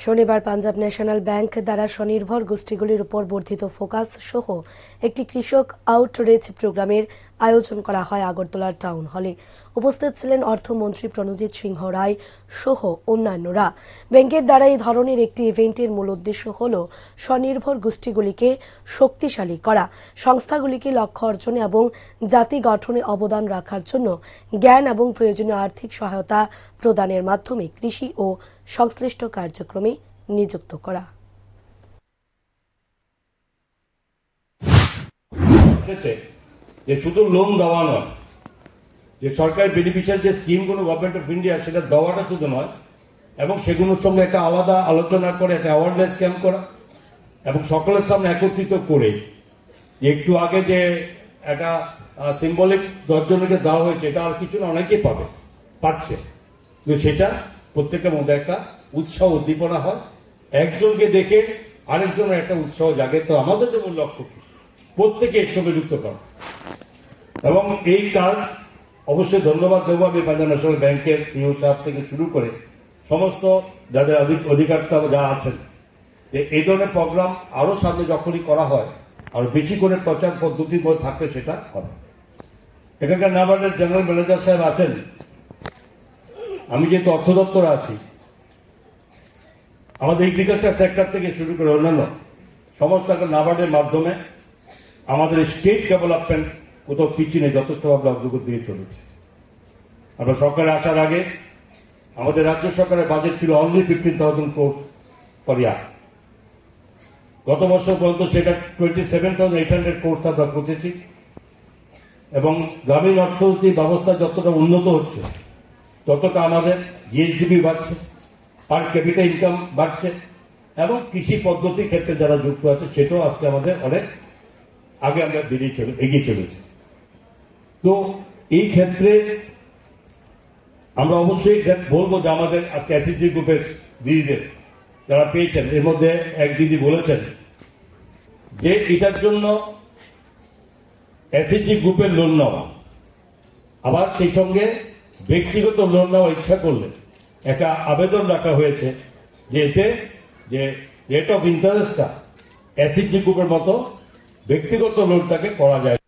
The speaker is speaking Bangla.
শনিবার পাঞ্জাব ন্যাশনাল ব্যাংক দ্বারা স্বনির্ভর গোষ্ঠীগুলির উপর বর্ধিত ফোকাস সহ একটি কৃষক আউটরিচ প্রোগ্রামের আয়োজন করা হয় আগরতলার টাউন হলে। উপস্থিত ছিলেন অর্থমন্ত্রী প্রণজিৎ সিংহ রায় সহ অন্যান্যরা। ব্যাংকের দ্বারা এই ধরনের একটি ইভেন্টের মূল উদ্দেশ্য হল স্বনির্ভর গোষ্ঠীগুলিকে শক্তিশালী করা। সংস্থাগুলিকে লক্ষ্য অর্জনে এবং জাতি গঠনে অবদান রাখার জন্য জ্ঞান এবং প্রয়োজনীয় আর্থিক সহায়তা প্রদানের মাধ্যমে কৃষি ও সংশ্লিষ্ট কার্যক্রমে নিযুক্ত করা। যে শুধু লোন দেওয়া নয়, যে সরকারি বেনিফিশিয়ারি যে স্কিমগুলো গভর্নমেন্ট অফ ইন্ডিয়া সেটা দেওয়াটা শুধু নয়, এবং সেগুলোর সঙ্গে একটা আলাদা আলোচনা করে, একটা অ্যাওয়ারনেস ক্যাম্প করা, এবং সকলের সামনে একত্রিত করে একটু আগে যে একটা সিম্বলিক দশজনকে দেওয়া হয়েছে, এটা আর কিছু না, অনেকেই পাবে, পাচ্ছে কিন্তু সেটা প্রত্যেকের মধ্যে একটা উৎসাহ উদ্দীপনা হয় একজনকে দেখে আরেকজনের একটা উৎসাহ জাগে, তো আমাদের যেমন লক্ষ্য? প্রত্যেকে এর সঙ্গে যুক্ত করা। এবং এই কাজ অবশ্যই ধন্যবাদ দেবো আমি পাঞ্জাব ন্যাশনাল ব্যাংকের সিও সাহেব থেকে শুরু করে সমস্ত যাদের অধিক অধিকারতা যা আছেন। এই ধরনের প্রোগ্রাম আরও সামনে যখনই করা হয়, আর বেশি করে প্রচার পদ্ধতির মধ্যে থাকলে সেটা হবে। এখানকার নাবার্ডের জেনারেল ম্যানেজার সাহেব আছেন। আমি যেহেতু অর্থ দপ্তরে আছি, আমাদের এগ্রিকালচার সেক্টর থেকে শুরু করে অন্যান্য সমস্ত নাবার্ডের মাধ্যমে আমাদের স্টেট ডেভেলপমেন্ট কোথাও পিছিয়ে নেই যথেষ্টভাবে অগ্রগতি দিয়ে চলেছে। আমরা সরকারে আসার আগে আমাদের রাজ্য সরকারের বাজেট ছিল only fifteen thousand crore per year গত বছর পর্যন্ত সেটা twenty seven thousand eight hundred crore আমরা পৌঁছেছি। এবং গ্রামীণ অর্থনীতি ব্যবস্থা যতটা উন্নত হচ্ছে, ততটা আমাদের জিএসডিপি বাড়ছে পার ক্যাপিটাল ইনকাম বাড়ছে এবং কৃষি পদ্ধতির ক্ষেত্রে যারা যুক্ত আছে, সেটাও আজকে আমাদের অনেক আগে আমরা বেরিয়ে চলে, এগিয়ে চলেছি। তো এই ক্ষেত্রে আমরা অবশ্যই বলব যে আমাদের আজকে এসএসজি গ্রুপের দিদিদের যারা পেয়েছেন, এর মধ্যে এক দিদি বলেছেন যে এটার জন্য এসএসজি গ্রুপের লোন নেওয়া। আবার সেই সঙ্গে ব্যক্তিগত লোন নেওয়ার ইচ্ছা করলে একটা আবেদন রাখা হয়েছে যে এতে যে রেট অফ ইন্টারেস্টটা এসএসজি গ্রুপের মতো ব্যক্তিগত লোনটাকে করা যায়।